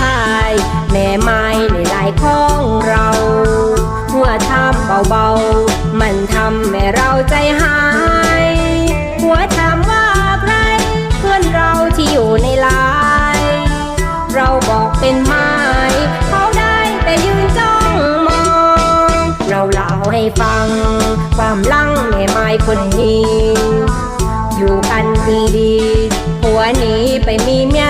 ทาย แม่ไม้ในลายของเรา หัวทำเบาๆ มันทำให้เราใจหาย หัวถามว่าใครเพื่อนเราที่อยู่ในไลน์เราบอกเป็นไม้เขาได้แต่ยืนจ้องมอง เราเล่าให้ฟัง ความลังแม่ไม้คนนี้ อยู่กันดีๆผัวหนีไปมีเมีย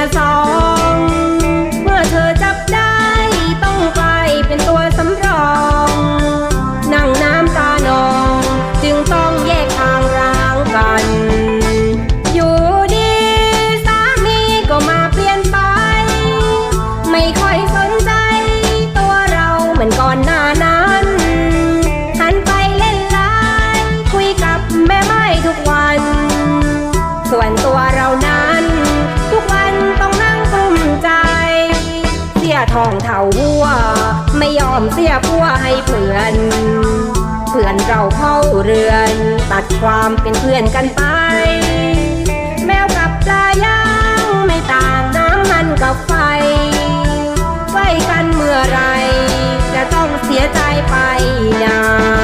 อมเสียพัวให้เพื่อน เพื่อนเราเข้าเรือน ตัดความเป็นเพื่อนกันไป แมวกับปลาย่างไม่ต่างน้ำมันกับไฟ ไฟกันเมื่อไร จะต้องเสียใจไปนาน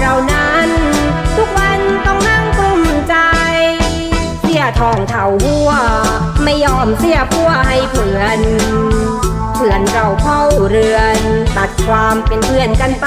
เรานั้น ทุกวันต้องนั่งกลุ้มใจ เสียทองเท่าหัว ไม่ยอมเสียพัวให้เพื่อนเพื่อนเราเข้าเรือน ตัดความเป็นเพื่อนกันไป